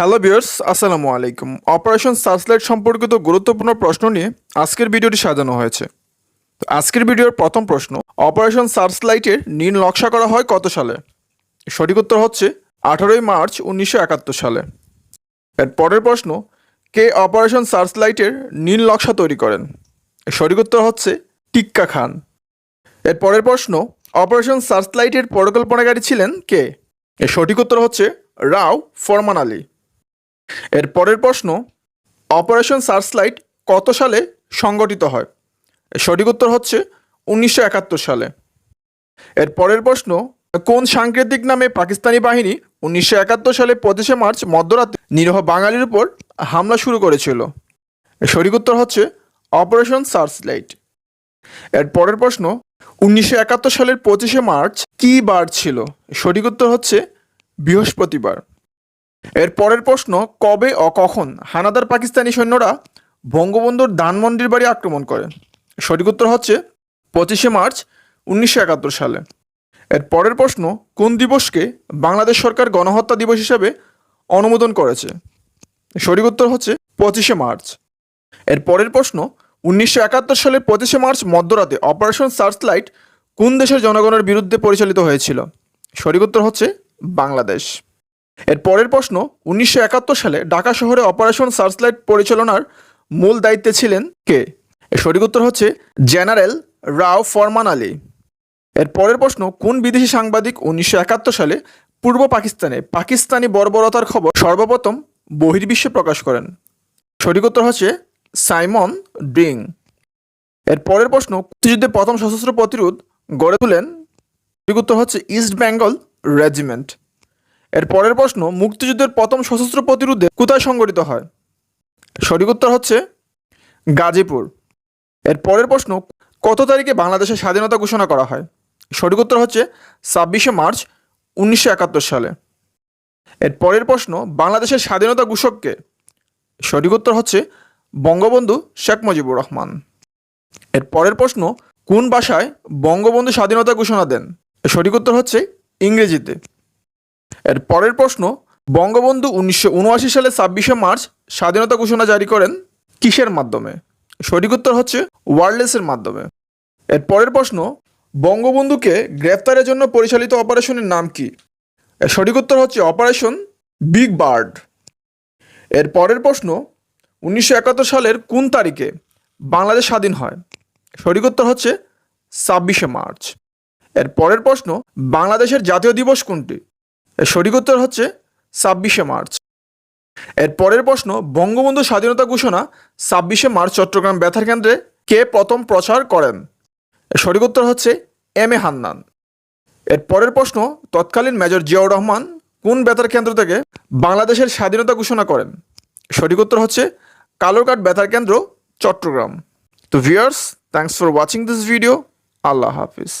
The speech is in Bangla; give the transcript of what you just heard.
হ্যালো বিয়ার্স আসসালামু আলাইকুম। অপারেশন সার্চলাইট সম্পর্কিত গুরুত্বপূর্ণ প্রশ্ন নিয়ে আজকের ভিডিওটি সাজানো হয়েছে। আজকের ভিডিওর প্রথম প্রশ্ন, অপারেশন সার্চলাইটের নীল নকশা করা হয় কত সালে? সঠিক উত্তর হচ্ছে, আঠারোই মার্চ উনিশশো একাত্তর সালে। এর পরের প্রশ্ন, কে অপারেশন সার্চলাইটের নীল নকশা তৈরি করেন? সঠিক উত্তর হচ্ছে, টিক্কা খান। এর পরের প্রশ্ন, অপারেশন সার্চলাইটের পরিকল্পনাকারী ছিলেন কে? এর সঠিক উত্তর হচ্ছে, রাও ফরমান আলী। এর পরের প্রশ্ন, অপারেশন সার্চলাইট কত সালে সংগঠিত হয়? সঠিক উত্তর হচ্ছে উনিশশো একাত্তর সালে। এর পরের প্রশ্ন, কোন সাংকেতিক নামে পাকিস্তানি বাহিনী উনিশশো একাত্তর সালে পঁচিশে মার্চ মধ্যরাতে নিরহ বাঙালির উপর হামলা শুরু করেছিল? সঠিক উত্তর হচ্ছে অপারেশন সার্চলাইট। এর পরের প্রশ্ন, উনিশশো একাত্তর সালের পঁচিশে মার্চ কী বার ছিল? সঠিক উত্তর হচ্ছে বৃহস্পতিবার। এর পরের প্রশ্ন, কবে ও কখন হানাদার পাকিস্তানি সৈন্যরা বঙ্গবন্ধুর ধানমন্ডির বাড়ি আক্রমণ করে? সঠিক উত্তর হচ্ছে পঁচিশে মার্চ উনিশশো একাত্তর সালে। এর পরের প্রশ্ন, কোন দিবসকে বাংলাদেশ সরকার গণহত্যা দিবস হিসাবে অনুমোদন করেছে? সঠিক উত্তর হচ্ছে পঁচিশে মার্চ। এর পরের প্রশ্ন, উনিশশো একাত্তর সালের পঁচিশে মার্চ মধ্যরাতে অপারেশন সার্চলাইট কোন দেশের জনগণের বিরুদ্ধে পরিচালিত হয়েছিল? সঠিক উত্তর হচ্ছে বাংলাদেশ। এর পরের প্রশ্ন, উনিশশো একাত্তর সালে ঢাকা শহরে অপারেশন সার্চলাইট পরিচালনার মূল দায়িত্বে ছিলেন কে? এর সঠিক উত্তর হচ্ছে জেনারেল রাও ফরমান আলী। এর পরের প্রশ্ন, কোন বিদেশি সাংবাদিক উনিশশো একাত্তর সালে পূর্ব পাকিস্তানে পাকিস্তানি বর্বরতার খবর সর্বপ্রথম বহির্বিশ্বে প্রকাশ করেন? সঠিক উত্তর হচ্ছে সাইমন ড্রিং এর পরের প্রশ্ন, মুক্তিযুদ্ধে প্রথম সশস্ত্র প্রতিরোধ গড়ে তোলেন? সঠিক উত্তর হচ্ছে ইস্ট বেঙ্গল রেজিমেন্ট। এর পরের প্রশ্ন, মুক্তিযুদ্ধের প্রথম সশস্ত্র প্রতিরোধে কোথায় সংগঠিত হয়? সঠিক উত্তর হচ্ছে গাজীপুর। এর পরের প্রশ্ন, কত তারিখে বাংলাদেশের স্বাধীনতা ঘোষণা করা হয়? সঠিক উত্তর হচ্ছে ছাব্বিশে মার্চ উনিশশো একাত্তর সালে। এর পরের প্রশ্ন, বাংলাদেশের স্বাধীনতা ঘোষককে? সঠিক উত্তর হচ্ছে বঙ্গবন্ধু শেখ মুজিবুর রহমান। এর পরের প্রশ্ন, কোন ভাষায় বঙ্গবন্ধু স্বাধীনতা ঘোষণা দেন? সঠিক উত্তর হচ্ছে ইংরেজিতে। এর পরের প্রশ্ন, বঙ্গবন্ধু উনিশশো উনআশি সালে ছাব্বিশে মার্চ স্বাধীনতা ঘোষণা জারি করেন কিসের মাধ্যমে? সঠিক উত্তর হচ্ছে ওয়ারলেসের মাধ্যমে। এর পরের প্রশ্ন, বঙ্গবন্ধুকে গ্রেফতারের জন্য পরিচালিত অপারেশনের নাম কি? এর সঠিক উত্তর হচ্ছে অপারেশন বিগ বার্ড। এর পরের প্রশ্ন, উনিশশো একাত্তর সালের কোন তারিখে বাংলাদেশ স্বাধীন হয়? সঠিক উত্তর হচ্ছে ছাব্বিশে মার্চ। এর পরের প্রশ্ন, বাংলাদেশের জাতীয় দিবস কোনটি? সঠিক উত্তর হচ্ছে ছাব্বিশে মার্চ। এর পরের প্রশ্ন, বঙ্গবন্ধু স্বাধীনতা ঘোষণা ছাব্বিশে মার্চ চট্টগ্রাম ব্যথার কেন্দ্রে কে প্রথম প্রচার করেন? সঠিক উত্তর হচ্ছে এম এ হান্নান। এর পরের প্রশ্ন, তৎকালীন মেজর জিয়াউর রহমান কোন বেতার কেন্দ্র থেকে বাংলাদেশের স্বাধীনতা ঘোষণা করেন? সঠিক উত্তর হচ্ছে কালোরকাট বেতার কেন্দ্র চট্টগ্রাম। তো viewers thanks for watching this video Allah Hafiz.